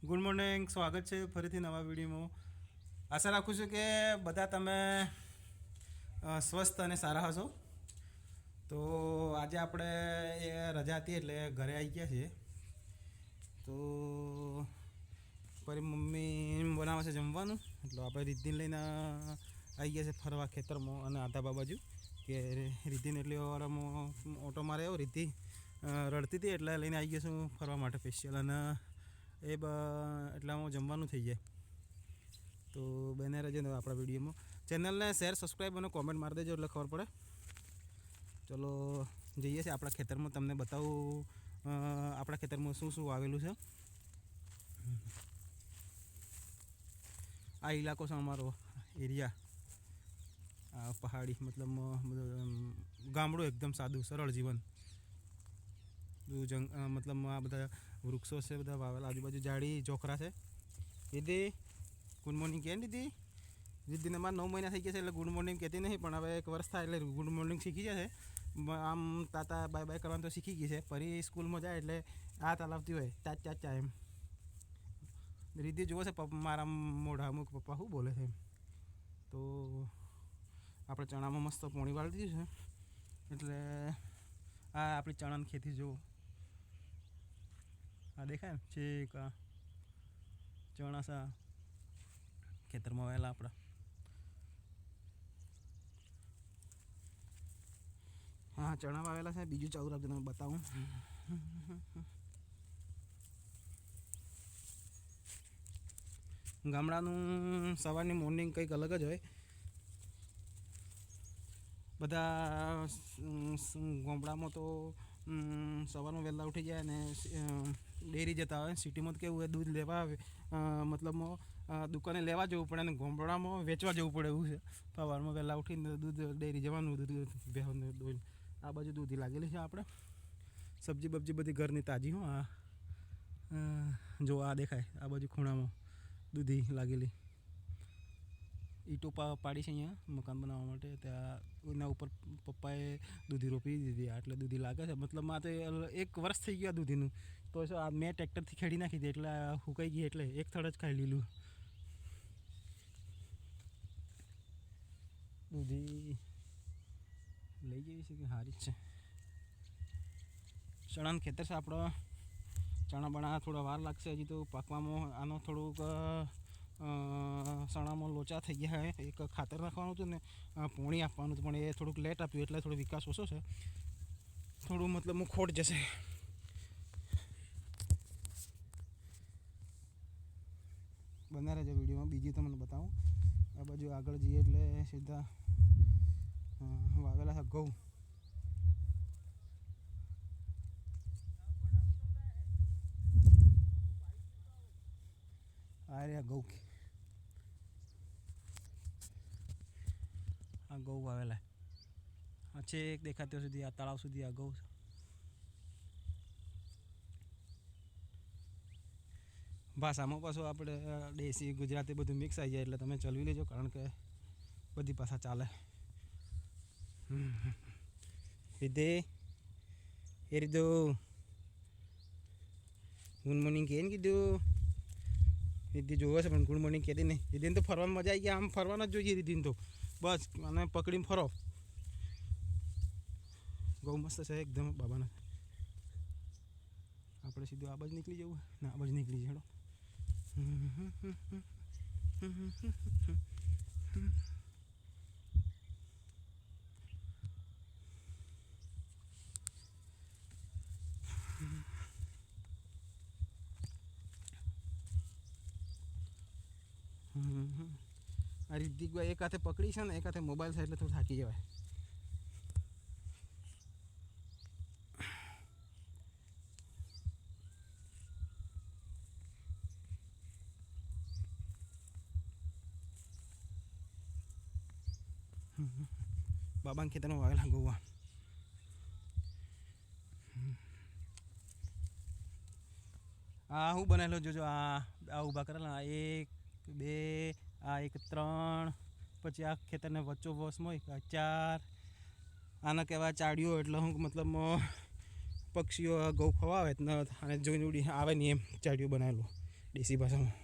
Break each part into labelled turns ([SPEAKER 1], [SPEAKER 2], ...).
[SPEAKER 1] Good morning, સ્વાગત છે ફરીથી નવા વિડીયોમાં. આશા રાખું છું કે બધા તમે સ્વસ્થ અને સારા હશો. તો આજે આપણે એ રજા હતી એટલે ઘરે આવી ગયા છીએ. તો ફરી મમ્મી બનાવે છે જમવાનું. એટલે આપણે રિદ્ધિને લઈને આવી ગયા છે ફરવા ખેતરમાં અને આધાબા બાજુ કે રિદ્ધિને એટલે વારમાં ઓટો મારે આવ્યો રિદ્ધિ રડતી હતી એટલે લઈને આવી ગયા છું ફરવા માટે સ્પેશિયલ અને એ એટલામાં જમવાનું થઈ જાય. તો બને રહેજો આપણા વિડીયોમાં. ચેનલને શેર સબસ્ક્રાઈબ અને કોમેન્ટ મારી દેજો એટલે ખબર પડે. ચલો, જઈએ છીએ આપણા ખેતરમાં. તમને બતાવું આપણા ખેતરમાં શું શું આવેલું છે. આ ઇલાકો છે અમારો, એરિયા. આ પહાડી, મતલબ ગામડું એકદમ સાદું, સરળ જીવન. જંગ મતલબ, આ બધા વૃક્ષો છે બધા વાવેલા. આજુબાજુ ઝાડી જોખરા છે. દીદી ગુડ મોર્નિંગ કેમ દીદી? દીદીને મારે નવ મહિના થઈ ગયા છે એટલે ગુડ મોર્નિંગ કહેતી નહીં, પણ હવે એક વર્ષ થાય એટલે ગુડ મોર્નિંગ શીખી જશે આમ તાતા બાય બાય કરવાનું તો શીખી ગઈ છે. ફરી સ્કૂલમાં જાય એટલે આ તાલાવતી હોય. ચાચ ચાચ ચા એમ. રીતિ જુઓ છે પપ્પા મારા મોઢા અમુક પપ્પા શું બોલે છે તો આપણે ચણામાં મસ્ત પોણી વાળી દીધું છે. એટલે આ આપણી ચણાની ખેતી જુઓ. આ દેખાય ને? છેક ચણાસા ખેતરમાં વહેલા આપણા. હા, ચણા વાવેલા છે. બીજું ચાલુ રાખજો તમે બતાવું. ગામડાનું સવારની મોર્નિંગ કંઈક અલગ જ હોય. બધા ગામડામાં તો સવારમાં વહેલા ઉઠી જાય અને ડેરી જતા હોય સિટીમાં તો કેવું હોય, દૂધ લેવા આવે મતલબ દુકાને લેવા જવું પડે અને ગોમડામાં વેચવા જવું પડે એવું છે. સવારમાં વહેલા ઉઠીને દૂધ, ડેરી જવાનું દૂધ ભેહુંને દોઈને. આ બાજુ દૂધી લાગેલી છે આપણે સબ્જી બબ્જી બધી ઘરની તાજી હો, આ જો આ દેખાય, આ બાજુ ખૂણામાં દૂધી લાગેલી. ઈંટો પાડી છે અહીંયા મકાન બનાવવા માટે. ત્યાં એના ઉપર પપ્પાએ દૂધી રોપી દીધી. એટલે દૂધી લાગે છે. મતલબ આ તો એક વર્ષ થઈ ગયા દૂધીનું. તો આ મેં ટ્રેક્ટરથી ખેડી નાખી હતી એટલે આ સુકાઈ ગઈ એટલે એક થડ જ ખાઈ લીધું. દૂધી લઈ જવી છે કે સારી જ છે. ચણાનું ખેતર છે આપણો. ચણા બણા થોડા વાર લાગશે. હજી તો પાકવામાં આનો થોડુંક અ, ચણામાં લોચા થઈ ગયા એક ખાતર નાખવાનું હતું ને પોણી આપવાનું હતું પણ એ થોડુંક લેટ આપ્યું એટલે થોડો વિકાસ ઓછો છે. થોડું મતલબ હું ખોટ જશે. બના રહેજો વિડીયોમાં. બીજી તમને બતાવું. આ બાજુ આગળ જઈએ એટલે સીધા વાવેલા છે ઘઉં. આ રહ્યા ઘઉં. ઘઉં વાવેલા આ છે એક દેખાત્યો સુધી, આ તળાવ સુધી આ ગૌ ભાષામાં પાછું આપણે દેશી, ગુજરાતી બધું મિક્સ આવી જાય એટલે તમે ચલવી લેજો, કારણ કે બધી ભાષા ચાલે. રીધે એ રીધો ગુડ મોર્નિંગ ને કીધું? રીતે જોવે છે, પણ ગુડ મોર્નિંગ કહેતી નહીં. રીતે તો ફરવામાં મજા આવી ગઈ, આમ ફરવાના જ જોઈએ રીતે તો. બસ, અને પકડીને ફરો. ગૌ મસ્ત છે એકદમ બાબાના. આપણે સીધું આ બાજુ નીકળી જવું ના, આ બાજુ નીકળી જડો. આ રિદ્ધિક ભાઈ એક હાથે પકડી છે ને, એક હાથે મોબાઈલ છે એટલે થોડું થાકી જવાય. બાબાના ખેતરમાં વાવેલા ગોવા. આ હું બનાવેલો જોજો, આ આ ઊભા કરેલા એક, બે આ એક ત્રણ, પછી આ ખેતરને વચ્ચો વસમાં ચાર, આના કહેવાય ચાડીઓ એટલે હું મતલબ પક્ષીઓ ગૌ ખવાવે અને જોઈને ઉડી આવે નહીં એમ ચાડીઓ બનાવેલું, દેશી ભાષામાં.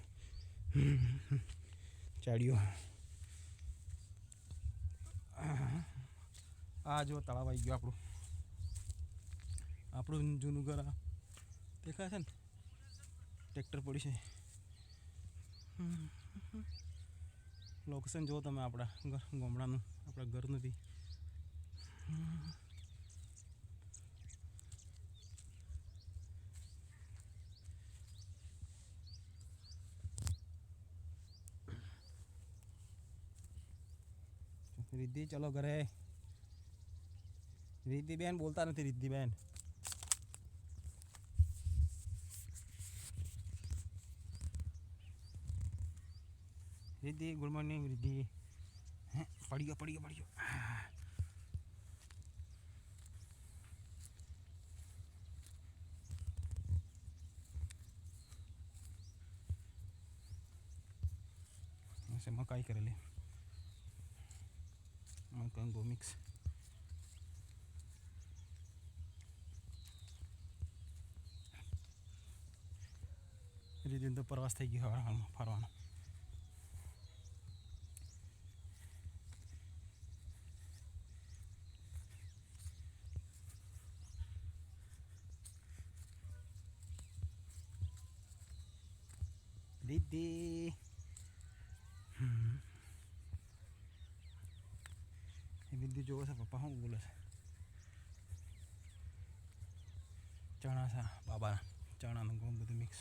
[SPEAKER 1] ચાડીઓ આ જો તળાવ આવી ગયો આપણું. આપણું જૂનું ઘર આ દેખાય છે ને? ટ્રેક્ટર પડી છે. લોકેશન જુઓ તમે આપણા ઘર, ગામડાનું, આપણા ઘરનું બી રિદ્ધિ, ચલો ઘરે. રિદ્ધિબેન બોલતા નથી રિદ્ધિ રિદ્ધિ, ગુડ મોર્નિંગ, રિદ્ધિ. પડી ગયો પડી ગયો પડી ગયો મકાઈ કરેલી. મકાઈ ગો મિક્સ. રીતે તો પ્રવાસ થઈ ગયો હાલમાં ફરવાનો. દીદી. એ દીદી જોવો છે પપ્પા શું બોલે છે ચણા છે બાબાના ચણાનું ઘણું બધું મિક્સ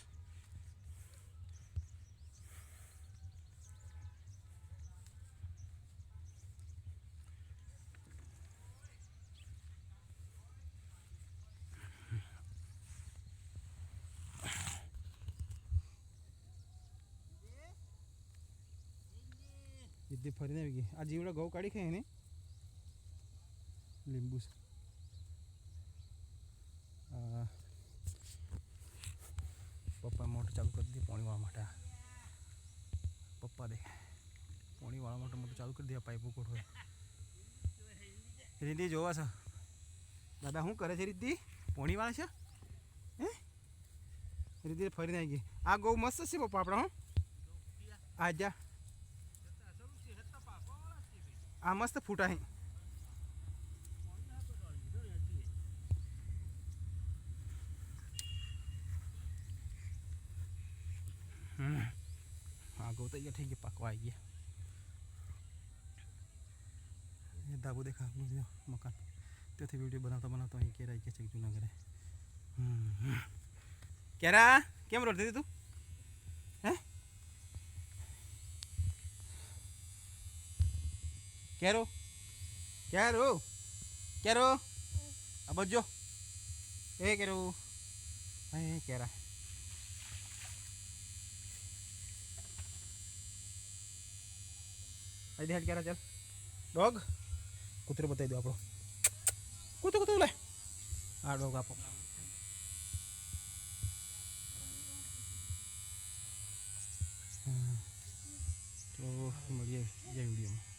[SPEAKER 1] દીદી ફરીને આવી ગઈ. આ જીવડા ઘઉં કાઢી ખાય એને. લીંબુ પપ્પા મોટર ચાલુ કરી દે પાણી વાળવા માટે. પપ્પા દે. પાણી વાળવા માટે મોટર ચાલુ કરી દીધા. પાઇપો કોઠવે રીતિ જોવા છે. દાદા શું કરે છે રીતિ પોણીવાળા વાળે છે? હે? રીતિ ફરીને આવી ગઈ. આ ગૌ મસ્ત છે પપ્પા, આપણા હો. આ જા આ મસ્ત ફૂટા હે હમ. આ ગૌ તૈયાર થઈ ગયા પાકવા આવી ગયા એ ધાબો દેખા આપણું જે મકાન ત્યાંથી વીડિયો બનાવતા બનાવતા અહીં કેરા આવી ગયા છે જૂના ઘરે હમ. કેરા કેમ રડતી હતી તું હે કેરો? કેરો? કેરો? આ બજો એ કેરો. એ કેરા. અહીં દેખાડ કેરા ચાલ. ડોગ? કૂતરો બતાવી દો આપણો. કૂતરો કૂતરો, લે. આ ડોગ આપો. તો મળીએ જય વિડીયોમાં.